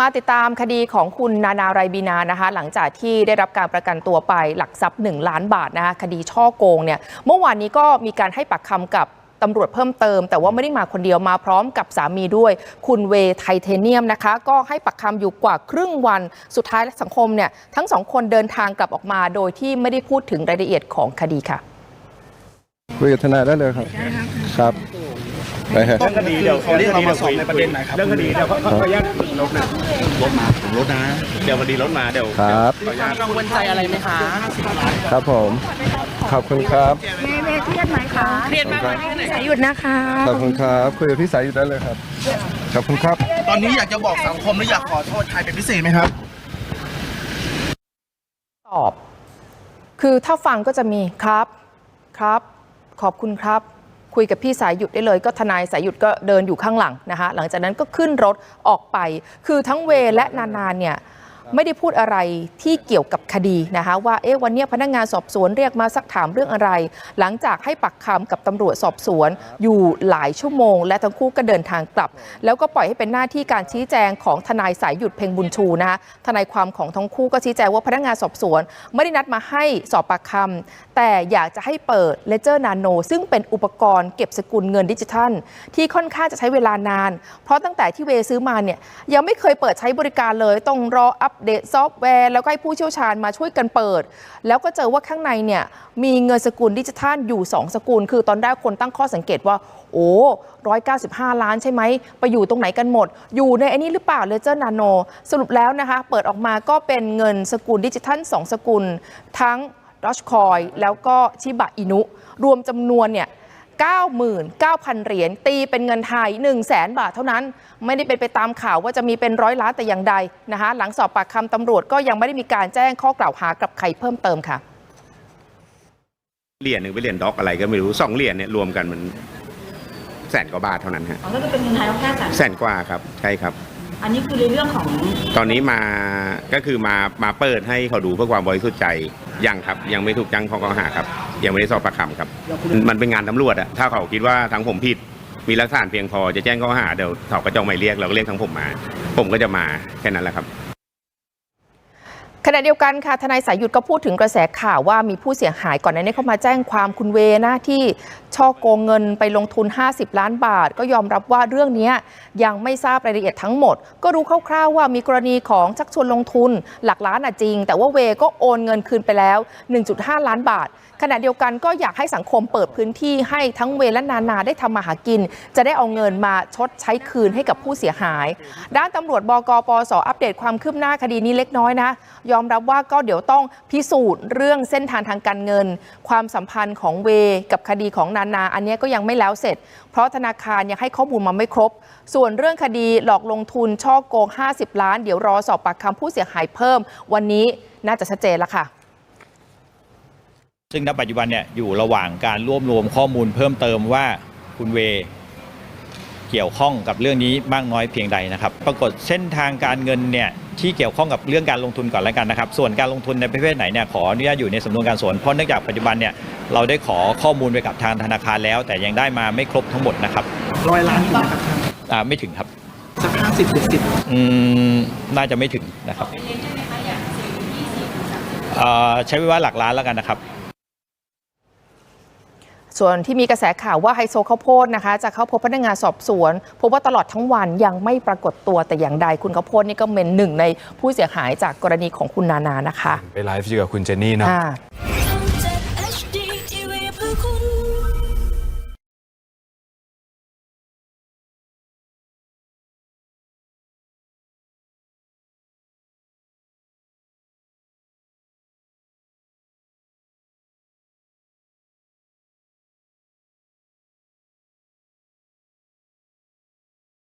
มาติดตามคดีของคุณนานาไรบีนานะคะ หลังจากที่ได้รับการประกันตัวไปหลักทรัพย์ 1 ล้านบาทนะคะคดีช่อโกงเนี่ยเมื่อวานนี้ก็มีการให้ปากคำกับตำรวจเพิ่มเติม แต่ว่าไม่ได้มาคนเดียวมาพร้อมกับสามีด้วย คุณเวย์ไทเทเนียมนะคะ ก็ให้ปากคำอยู่กว่าครึ่งวันสุดท้ายและสังคมเนี่ยทั้งสองคนเดินทางกลับออกมา โดยที่ไม่ได้พูดถึงรายละเอียดของคดีค่ะคุยกับทนายได้เลยครับครับ ไปฮะเรื่องคดีเดี๋ยวเรียกเรามาสอบในประเด็นไหนครับเรื่องคดีเดี๋ยวขอขออนุญาตรถนะรถมาผมรถนะ เดี๋ยวคดีรถมาเดี๋ยวครับ ขออนุญาตกังวลใจอะไรไหมคะครับผม ขอบคุณครับ เมย์เมย์เครียดไหมคะเครียดมากไหมแค่ไหนสายหยุดนะคะขอบคุณครับ คุยกับพี่สายอยู่ได้เลยครับ ขอบคุณครับ ตอนนี้อยากจะบอกสังคมหรืออยากขอโทษใครเป็นพิเศษไหมครับ ตอบ คือถ้าฟังก็จะมีครับ ครับ ขอบคุณครับ คุยกับพี่สายหยุดได้เลย ก็ทนายสายหยุดก็เดินอยู่ข้างหลังนะคะหลังจากนั้นก็ขึ้นรถออกไป คือทั้งเวและนานๆเนี่ย ไม่ได้พูดอะไรที่เกี่ยวกับคดีนะคะว่าเอ๊ะวันเนี้ยพนักงานสอบสวนเรียกมาสักถามเรื่องอะไร หลังจากให้ปักคำกับตำรวจสอบสวนอยู่หลายชั่วโมง และทั้งคู่ก็เดินทางกลับ แล้วก็ปล่อยให้เป็นหน้าที่การชี้แจงของทนายสายหยุดเพ่งบุญชูนะคะทนายความของทั้งคู่ก็ชี้แจงว่าพนักงานสอบสวน ไม่ได้นัดมาให้สอบปากคำแต่อยากจะให้เปิดเลเจอร์นาโนซึ่งเป็นอุปกรณ์เก็บสกุลเงินดิจิทัล ที่ค่อนข้างจะใช้เวลานาน เพราะตั้งแต่ที่เวซื้อมาเนี่ยยังไม่เคยเปิดใช้บริการเลยต้องรออัปเดตซอฟต์แวร์ แล้วก็ให้ผู้เชี่ยวชาญมาช่วยกันเปิด แล้วก็เจอว่าข้างในเนี่ยมีเงินสกุลดิจิทัลอยู่ 2 สกุล คือตอนแรกคนตั้งข้อสังเกตว่า โอ้195ล้านใช่ไหม ไปอยู่ตรงไหนกันหมด อยู่ในไอ้นี้หรือเปล่าเลเจอร์นาโนสรุปแล้วนะคะ เปิดออกมาก็เป็นเงินสกุลดิจิทัล 2 สกุล ทั้งดอชคอยแล้วก็ชิบะอินุ รวมจำนวนเนี่ย 99,000 เหรียญตีเป็นเงินไทย 1 0 0 0 0แบาทเท่านั้น ไม่ได้เป็นไปตามข่าวว่าจะมีเป็นร้อยล้านแต่อย่างใดนะคะหลังสอบปากคำตำรวจก็ยังไม่ได้มีการแจ้งข้อกล่าวหากับใครเพิ่มเติมค่ะเหรียญหนึ่งเป็นเหรียญด็อกอะไรก็ไม่รู้สองเหรียญเนี่ยรวมกันมันแสนกว่าบาทเท่านั้นฮะอ๋อก็จะเป็นเงินไทยแค่แสนแสนกว่าครับใช่ครับ อันนี้คือในเรื่องของ ตอนนี้มาก็คือมามาเปิดให้เขาดูเพื่อความบริสุทธิ์ใจ ยังครับ ยังไม่ถูกจังข้อกล่าวหาครับ ยังไม่ได้สอบปากคำครับ มันเป็นงานตำรวจอะถ้าเขาคิดว่าทางผมผิด มีหลักฐานเพียงพอจะแจ้งข้อหาเดี๋ยวเขาก็จะเอาหมายเรียกเราก็เรียกทั้งผมมา ผมก็จะมาแค่นั้นแหละครับ ขณะเดียวกันค่ะทนายสายหยุดก็พูดถึงกระแสข่าวว่ามีผู้เสียหายก่อนหน้านี้เข้ามาแจ้งความคุณเวนะที่ช่อโกงเงินไปลงทุน 50 ล้านบาท ก็ยอมรับว่าเรื่องนี้ยังไม่ทราบรายละเอียดทั้งหมด ก็รู้คร่าวๆว่ามีกรณีของชักชวนลงทุนหลักล้านอะจริง แต่ว่าเวก็โอนเงินคืนไปแล้ว 1.5 ล้านบาท ขณะเดียวกันก็อยากให้สังคมเปิดพื้นที่ให้ทั้งเวและนานาได้ทำมาหากิน จะได้เอาเงินมาชดใช้คืนให้กับผู้เสียหาย ด้านตำรวจบกปสอัปเดตความคืบหน้าคดีนี้เล็กน้อยนะ ยอมรับว่าก็เดี๋ยวต้องพิสูจน์เรื่องเส้นทางทางการเงิน ความสัมพันธ์ของเวกับคดีของนานา อันนี้ก็ยังไม่แล้วเสร็จ เพราะธนาคารยังให้ข้อมูลมาไม่ครบ ส่วนเรื่องคดีหลอกลงทุนช่อโกง 50 ล้าน เดี๋ยวรอสอบปากคำผู้เสียหายเพิ่ม วันนี้น่าจะชัดเจนแล้วค่ะซึ่งณปัจจุบันเนี่ยอยู่ระหว่างการรวบรวมข้อมูลเพิ่มเติมว่าคุณเว เกี่ยวข้องกับเรื่องนี้มากน้อยเพียงใดนะครับ ปรากฏเส้นทางการเงินเนี่ยที่เกี่ยวข้องกับเรื่องการลงทุนก่อนแล้วกันนะครับ ส่วนการลงทุนในประเภทไหนเนี่ยขออนุญาตอยู่ในสำนวนการสวนเพราะเนื่องจากปัจจุบันเนี่ยเราได้ขอข้อมูลไปกับทางธนาคารแล้ว แต่ยังได้มาไม่ครบทั้งหมดนะครับร้อยล้านอยู่นะครับอ่าไม่ถึงครับสักห้าสิบหกสิบอืมน่าจะไม่ถึงนะครับอ่าใช้เวลาหลักล้านแล้วกันนะครับ ส่วนที่มีกระแสข่าวว่าไฮโซข้าวโพดนะคะ จะเข้าพบพนักงานสอบสวนพบว่าตลอดทั้งวันยังไม่ปรากฏตัวแต่อย่างใดคุณข้าวโพดนี่ก็เป็นหนึ่งในผู้เสียหายจากกรณีของคุณนานานะคะ ไปไลฟ์อยู่กับคุณเจนนี่เนาะอ่า